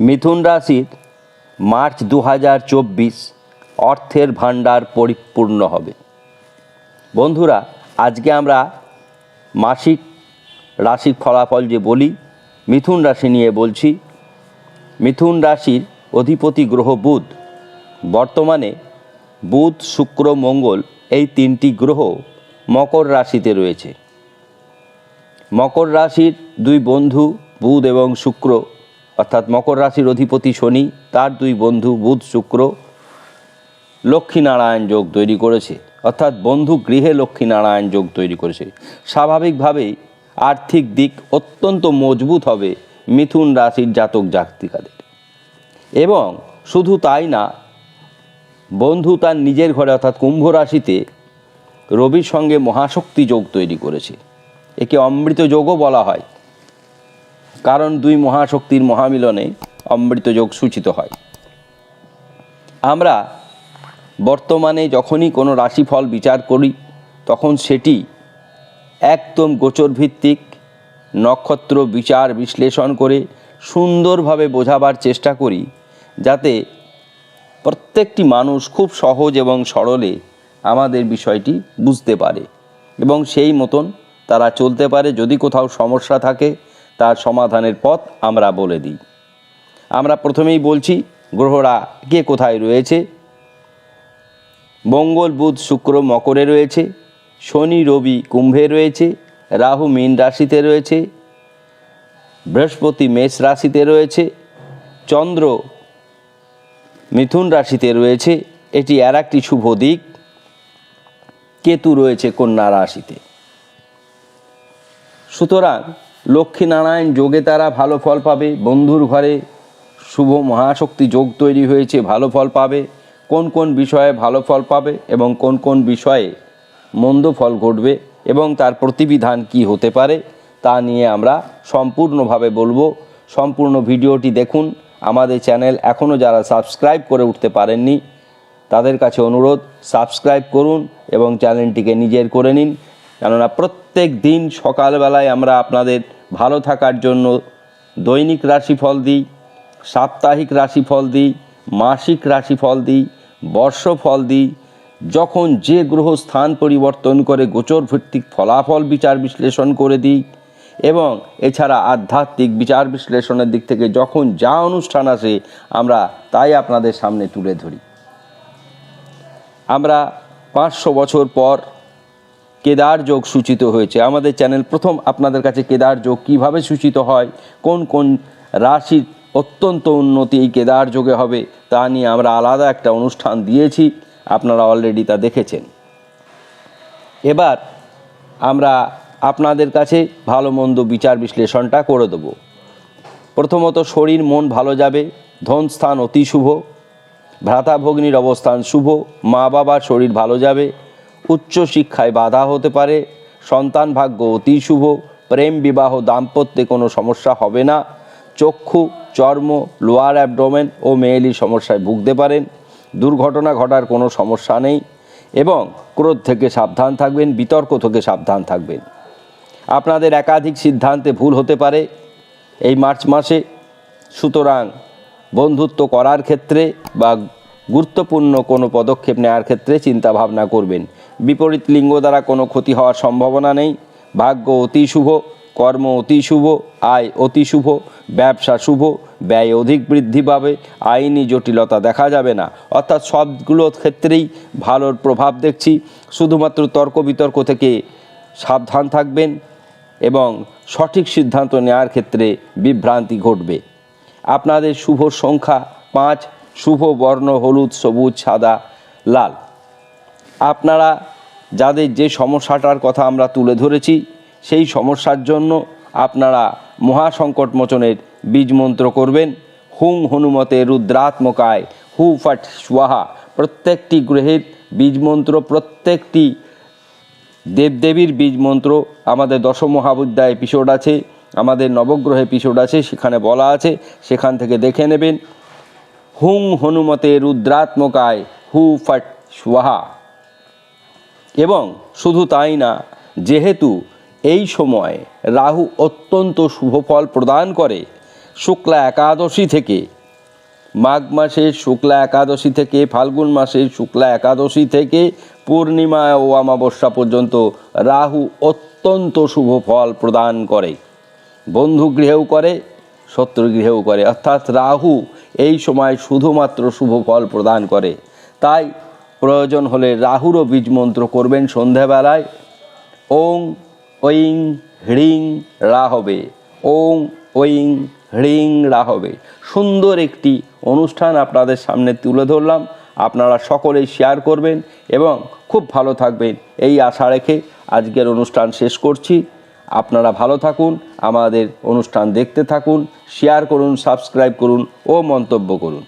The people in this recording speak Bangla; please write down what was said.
মিথুন রাশির মার্চ দু হাজার চব্বিশ অর্থের ভাণ্ডার পরিপূর্ণ হবে। বন্ধুরা, আজকে আমরা মাসিক রাশির ফলাফল যে বলি, মিথুন রাশি নিয়ে বলছি। মিথুন রাশির অধিপতি গ্রহ বুধ। বর্তমানে বুধ, শুক্র, মঙ্গল এই তিনটি গ্রহ মকর রাশিতে রয়েছে। মকর রাশির দুই বন্ধু, বুধ এবং শুক্র অর্থাৎ মকর রাশির অধিপতি শনি, তার দুই বন্ধু বুধ শুক্র, লক্ষ্মীনারায়ণ যোগ তৈরি করেছে। অর্থাৎ বন্ধু গৃহে লক্ষ্মীনারায়ণ যোগ তৈরি করেছে। স্বাভাবিকভাবেই আর্থিক দিক অত্যন্ত মজবুত হবে মিথুন রাশির জাতক জাতিকাদের। এবং শুধু তাই না, বন্ধু তার নিজের ঘরে অর্থাৎ কুম্ভ রাশিতে রবির সঙ্গে মহাশক্তি যোগ তৈরি করেছে। একে অমৃত যোগও বলা হয়। কারণ দুই মহাশক্তির মহামিলনে অমৃত যোগ সূচিত হয়। আমরা বর্তমানে যখনই কোনো রাশিফল বিচার করি, তখন সেটি একদম গোচর ভিত্তিক নক্ষত্র বিচার বিশ্লেষণ করে সুন্দরভাবে বোঝাবার চেষ্টা করি, যাতে প্রত্যেকটি মানুষ খুব সহজ এবং সরলে আমাদের বিষয়টি বুঝতে পারে এবং সেই মতন তারা চলতে পারে। যদি কোথাও সমস্যা থাকে তার সমাধানের পথ আমরা বলে দিই। আমরা প্রথমেই বলছি, গ্রহরা কে কোথায় রয়েছে? মঙ্গল, বুধ, শুক্র, মকরে রয়েছে। শনি, রবি, কুম্ভে রয়েছে। রাহু, মীন রাশিতে রয়েছে। বৃহস্পতি, মেষ রাশিতে রয়েছে। চন্দ্র, মিথুন রাশিতে রয়েছে। এটি আর একটি শুভ দিক। কেতু রয়েছে কন্যা রাশিতে। সুতরাং লক্ষ্মীনারায়ণ যোগে তারা ভালো ফল পাবে, বন্ধুর ঘরে শুভ মহাশক্তি যোগ তৈরি হয়েছে, ভালো ফল পাবে, কোন কোন বিষয়ে ভালো ফল পাবে এবং কোন কোন বিষয়ে মন্দ ফল ঘটবে এবং তার প্রতিবিধান কি হতে পারে, তা নিয়ে আমরা সম্পূর্ণভাবে বলব। সম্পূর্ণ ভিডিওটি দেখুন। আমাদের চ্যানেল এখনও যারা সাবস্ক্রাইব করে উঠতে পারেননি, তাদের কাছে অনুরোধ, সাবস্ক্রাইব করুন এবং চ্যানেলটিকে নিজের করে নিন। কেননা প্রত্যেক দিন সকালবেলায় আমরা আপনাদের ভালো থাকার জন্য দৈনিক রাশিফল দিই, সাপ্তাহিক রাশিফল দিই, মাসিক রাশিফল দিই, বর্ষফল দিই। যখন যে গ্রহ স্থান পরিবর্তন করে গোচর ভিত্তিক ফলাফল বিচার বিশ্লেষণ করে দিই এবং এছাড়া আধ্যাত্মিক বিচার বিশ্লেষণের দিক থেকে যখন যা অনুষ্ঠান আসে আমরা তাই আপনাদের সামনে তুলে ধরি। আমরা পাঁচশো বছর পর কেদার যোগ সূচিত হয়েছে। আমাদের চ্যানেল প্রথম আপনাদের কাছে কেদার যোগ কীভাবে সূচিত হয়, কোন কোন রাশির অত্যন্ত উন্নতি এই কেদার যোগে হবে, তা নিয়ে আমরা আলাদা একটা অনুষ্ঠান দিয়েছি। আপনারা অলরেডি তা দেখেছেন। এবার আমরা আপনাদের কাছে ভালো মন্দ বিচার বিশ্লেষণটা করে দেবো। প্রথমত শরীর মন ভালো যাবে, ধন স্থান অতি শুভ, ভ্রাতা ভগ্নির অবস্থান শুভ, মা বাবার শরীর ভালো যাবে উচ্চ শিক্ষায় বাধা হতে পারে। সন্তান ভাগ্য অতি শুভ, প্রেম বিবাহ দাম্পত্যে কোনো সমস্যা হবে না। চক্ষু, চর্ম, লোয়ার অ্যাবডোমেন ও মেয়েলি সমস্যায় ভুগতে পারেন। দুর্ঘটনা ঘটার কোনো সমস্যা নেই এবং ক্রোধ থেকে সাবধান থাকবেন, বিতর্ক থেকে সাবধান থাকবেন। আপনাদের একাধিক সিদ্ধান্তে ভুল হতে পারে। এই মার্চ মাসে সুতরাং বন্ধুত্ব করার ক্ষেত্রে বা গুরুত্বপূর্ণ কোনো পদক্ষেপ নেওয়ার ক্ষেত্রে চিন্তাভাবনা করবেন। বিপরীত লিঙ্গ দ্বারা কোনো ক্ষতি হওয়ার সম্ভাবনা নেই। ভাগ্য অতি শুভ, কর্ম অতি শুভ, আয় অতি শুভ, ব্যবসা শুভ, ব্যয় অধিক বৃদ্ধি পাবে, আইনি জটিলতা দেখা যাবে না। অর্থাৎ সবগুলো ক্ষেত্রেই ভালোর প্রভাব দেখছি। শুধুমাত্র তর্ক বিতর্ক থেকে সাবধান থাকবেন এবং সঠিক সিদ্ধান্ত নেওয়ার ক্ষেত্রে বিভ্রান্তি ঘটবে। আপনাদের শুভ সংখ্যা পাঁচ, শুভ বর্ণ, হলুদ, সবুজ, সাদা, লাল। আপনারা যাদের যে সমস্যাটার কথা আমরা তুলে ধরেছি, সেই সমস্যার জন্য আপনারা মহাসংকট মোচনের বীজ মন্ত্র করবেন। হুং হনুমতে রুদ্রাত্মকায় হু ফট স্বাহা। প্রত্যেকটি গ্রহের বীজ মন্ত্র, প্রত্যেকটি দেবদেবীর বীজ মন্ত্র আমাদের দশ মহাবিদ্যা এপিসোড আছে, আমাদের নবগ্রহে এপিসোড আছে, সেখানে বলা আছে, সেখান থেকে দেখে নেবেন। হুং হনুমতে রুদ্রাত্মকায় হু ফট স্বাহা। এবং শুধু তাই না, যেহেতু এই সময় রাহু অত্যন্ত শুভ ফল প্রদান করে, শুক্লা একাদশী থেকে, মাঘ মাসের শুক্লা একাদশী থেকে, ফাল্গুন মাসের শুক্লা একাদশী থেকে, পূর্ণিমা ও অমাবস্যা পর্যন্ত রাহু অত্যন্ত শুভ ফল প্রদান করে, বন্ধু গৃহেও করে, শত্রু গৃহেও করে। অর্থাৎ রাহু এই সময় শুধুমাত্র শুভ ফল প্রদান করে। তাই প্রয়োজন হলে রাহুরও বীজ মন্ত্র করবেন সন্ধ্যাবেলায় ওং, ঐং, হ্রিং, রাহবে। ওং, ঐং, হ্রিং, রাহবে। সুন্দর একটি অনুষ্ঠান আপনাদের সামনে তুলে ধরলাম। আপনারা সকলেই শেয়ার করবেন এবং খুব ভালো থাকবেন। এই আশা রেখে আজকের অনুষ্ঠান শেষ করছি। আপনারা ভালো থাকুন, আমাদের অনুষ্ঠান দেখতে থাকুন শেয়ার করুন সাবস্ক্রাইব করুন ও মন্তব্য করুন।